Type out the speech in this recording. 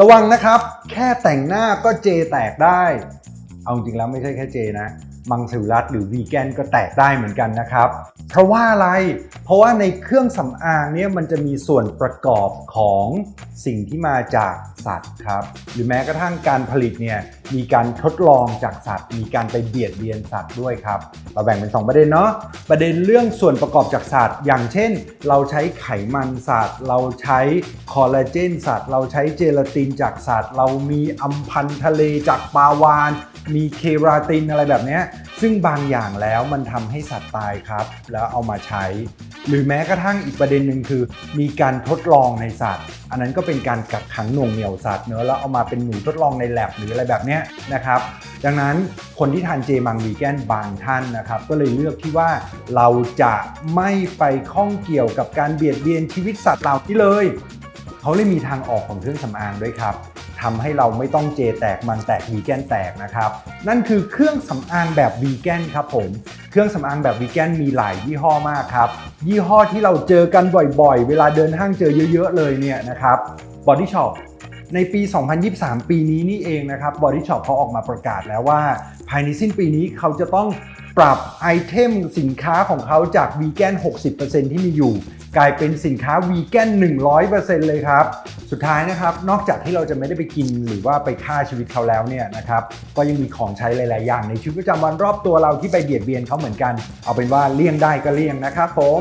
ระวังนะครับ แค่แต่งหน้าก็เจแตกได้ เอาจริงแล้วไม่ใช่แค่เจนะ มังสวิรัตหรือวีแกนก็แตกได้เหมือนกันนะครับ เพราะว่าอะไร เพราะว่าในเครื่องสำอางเนี่ยมันจะมีส่วนประกอบของสิ่งที่มาจากสัตว์ครับ หรือแม้กระทั่งการผลิตเนี่ยมีการทดลองจากสัตว์ มีการไปเบียดเบียนสัตว์ด้วยครับ เราแบ่งเป็น 2 ประเด็นเนาะ ประเด็นเรื่องส่วนประกอบจากสัตว์ อย่างเช่น เราใช้ไขมันสัตว์ เราใช้คอลลาเจนสัตว์ เราใช้เจลาตินจากสัตว์ เรามีอัมพันธ์ทะเลจากปลาวาน มีเคราตินอะไรแบบนี้ ซึ่งบางอย่างแล้วมันทำให้สัตว์ตายครับ แล้วเอามาใช้ หรือแม้กระทั่งอีกประเด็นหนึ่งคือ มีการทดลองในสัตว์ อันนั้นก็เป็นการกักขังหน่วงเหนี่ยวสัตว์เนื้อแล้วเอามาเป็นหนูทดลองในแลบหรืออะไรแบบนี้นะครับ ดังนั้นคนที่ทานเจมังวีแกนบางท่านนะครับ ก็เลยเลือกที่ว่าเราจะไม่ไปข้องเกี่ยวกับการเบียดเบียนชีวิตสัตว์เหล่านี้เลยเขาเลยมีทางออกของเครื่องสำอางด้วยครับทำให้เราไม่ต้องเจแตกมันแตกวีแกนแตกนะครับ นั่นคือเครื่องสำอางแบบวีแกนครับผม เครื่องสำอางแบบวีแกนมีหลายยี่ห้อมากครับ ยี่ห้อที่เราเจอกันบ่อยๆ เวลาเดินห้างเจอเยอะๆเลยเนี่ยนะครับ Body Shop ในปี 2023 ปีนี้นี่เองนะครับ Body Shop เขาออกมาประกาศแล้วว่า ภายในสิ้นปีนี้เขาจะต้องปรับไอเทมสินค้าของเขาจากวีแกน 60%ที่มีอยู่ กลายเป็นสินค้าวีแกน 100%เลยครับ สุดท้ายนะครับนอกจากที่เราจะไม่ได้ไปกินหรือว่าไปฆ่าชีวิตเขาแล้วเนี่ยนะครับก็ยังมีของใช้หลาย ๆ อย่างในชีวิตประจำวันรอบตัวเราที่ไปเบียดเบียนเขาเหมือนกัน เอาเป็นว่าเลี่ยงได้ก็เลี่ยงนะครับผม